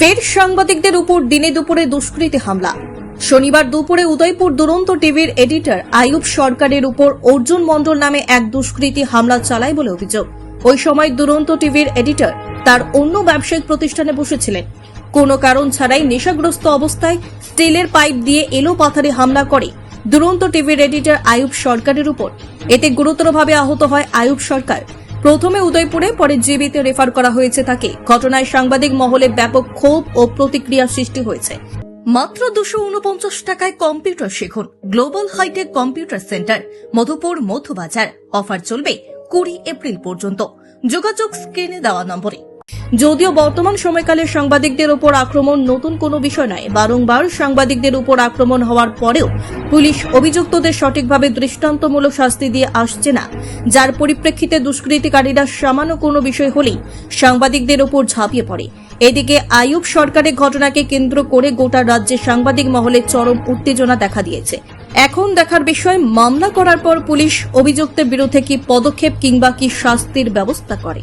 ফের সাংবাদিকদের উপর দিনে দুপুরে দুষ্কৃতী হামলা। শনিবার দুপুরে উদয়পুর দুরন্ত টিভির এডিটর আয়ুব সরকারের উপর অর্জুন মণ্ডল নামে এক দুষ্কৃতী হামলা চালায় বলে অভিযোগ। ওই সময় দুরন্ত টিভির এডিটর তার অন্য ব্যবসায়িক প্রতিষ্ঠানে বসেছিলেন। কোনো কারণ ছাড়াই নেশাগ্রস্ত অবস্থায় স্টিলের পাইপ দিয়ে এলো পাথারে হামলা করে দুরন্ত টিভির এডিটর আয়ুব সরকারের উপর। এতে গুরুতরভাবে আহত হয় আয়ুব সরকার। প্রথমে উদয়পুরে, পরে জিবিতে রেফার করা হয়েছে তাকে। ঘটনায় সাংবাদিক মহলে ব্যাপক ক্ষোভ ও প্রতিক্রিয়া সৃষ্টি হয়েছে। মাত্র দুশো উনপঞ্চাশ টাকায় কম্পিউটার শিখুন। Global hitech computer centre, Madhupur Madhubazar. Offer চলবে কুড়ি এপ্রিল পর্যন্ত। যোগাযোগ স্ক্রিনে দেওয়া নম্বরে। যদিও বর্তমান সময়কালে সাংবাদিকদের উপর আক্রমণ নতুন কোনো বিষয় নয়, বারংবার সাংবাদিকদের উপর আক্রমণ হওয়ার পরেও পুলিশ অভিযুক্তদের সঠিকভাবে দৃষ্টান্তমূলক শাস্তি দিয়ে আসছে না। যার পরিপ্রেক্ষিতে দুষ্কৃতিকারীরা সামান্য কোনো বিষয় হলেই সাংবাদিকদের উপর ঝাঁপিয়ে পড়ে। এদিকে আয়ুব সরকারের ঘটনাকে কেন্দ্র করে গোটা রাজ্যে সাংবাদিক মহলে চরম উত্তেজনা দেখা দিয়েছে। এখন দেখার বিষয়, মামলা করার পর পুলিশ অভিযুক্তের বিরুদ্ধে কি পদক্ষেপ কিংবা কি শাস্তির ব্যবস্থা করে?